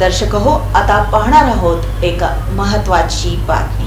दर्शक हो आता पाहणार आहोत एक महत्वाची बातमी.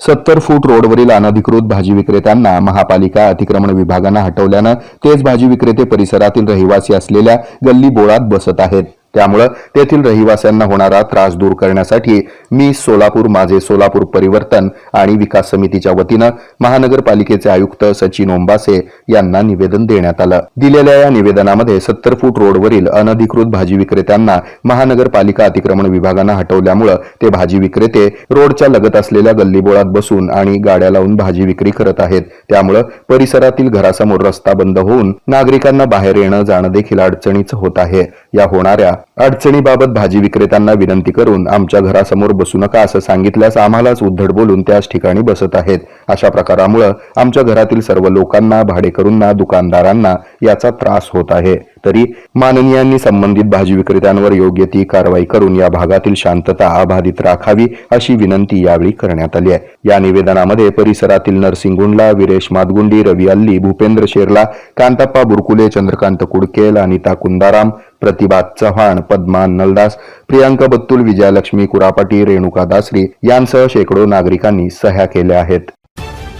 सत्तर फूट रोडवरील अनधिकृत भाजी विक्रेत्यांना महापालिका अतिक्रमण विभागानं हटवल्यानं तेच भाजी विक्रेते परिसरातील रहिवासी असलेल्या गल्ली बोळात बसत आहेत. त्यामुळं तेथील रहिवाशांना होणारा त्रास दूर करण्यासाठी मी सोलापूर माझे सोलापूर परिवर्तन आणि विकास समितीच्या वतीनं महानगरपालिकेचे आयुक्त सचिन ओंबासे यांना निवेदन देण्यात आलं. दिलेल्या या निवेदनामध्ये सत्तर फूट रोडवरील अनधिकृत भाजी विक्रेत्यांना महानगरपालिका अतिक्रमण विभागानं हटवल्यामुळं ते भाजी विक्रेते रोडच्या लगत असलेल्या गल्लीबोळात बसून आणि गाड्या लावून भाजी विक्री करत आहेत. त्यामुळं परिसरातील घरासमोर रस्ता बंद होऊन नागरिकांना बाहेर येणं जाणं देखील अडचणीचं होत आहे. या होणाऱ्या अडचणीबाबत भाजी विक्रेत्यांना विनंती करून आमच्या घरासमोर बसू नका असं सांगितल्यास आम्हालाच उद्धड बोलून त्याच ठिकाणी बसत आहेत. अशा प्रकारामुळे आमच्या घरातील सर्व लोकांना भाडेकरूंना दुकानदारांना याचा त्रास होत आहे. तरी माननीयांनी संबंधित भाजी विक्रेत्यांवर योग्य ती कारवाई करून या भागातील शांतता अबाधित राखावी अशी विनंती यावेळी करण्यात आली आहे. या निवेदनामध्ये परिसरातील नरसिंग गुंडला विरेश मातगुंडी रवी अल्ली भूपेंद्र शेरला कांताप्पा बुरकुले चंद्रकांत कुडकेल अनिता कुंदाराम प्रतिभा चव्हाण पद्मा नलदास प्रियांका बत्तुल विजयालक्ष्मी कुरापाटी रेणुका दासरी यांसह शेकडो नागरिकांनी सह्या केल्या आहेत.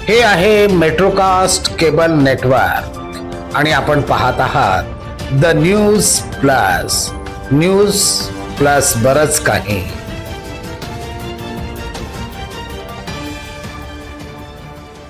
हे आहे मेट्रोकास्ट केबल नेटवर्क आणि आपण पाहत आहात the News Plus News Plus बरच काही.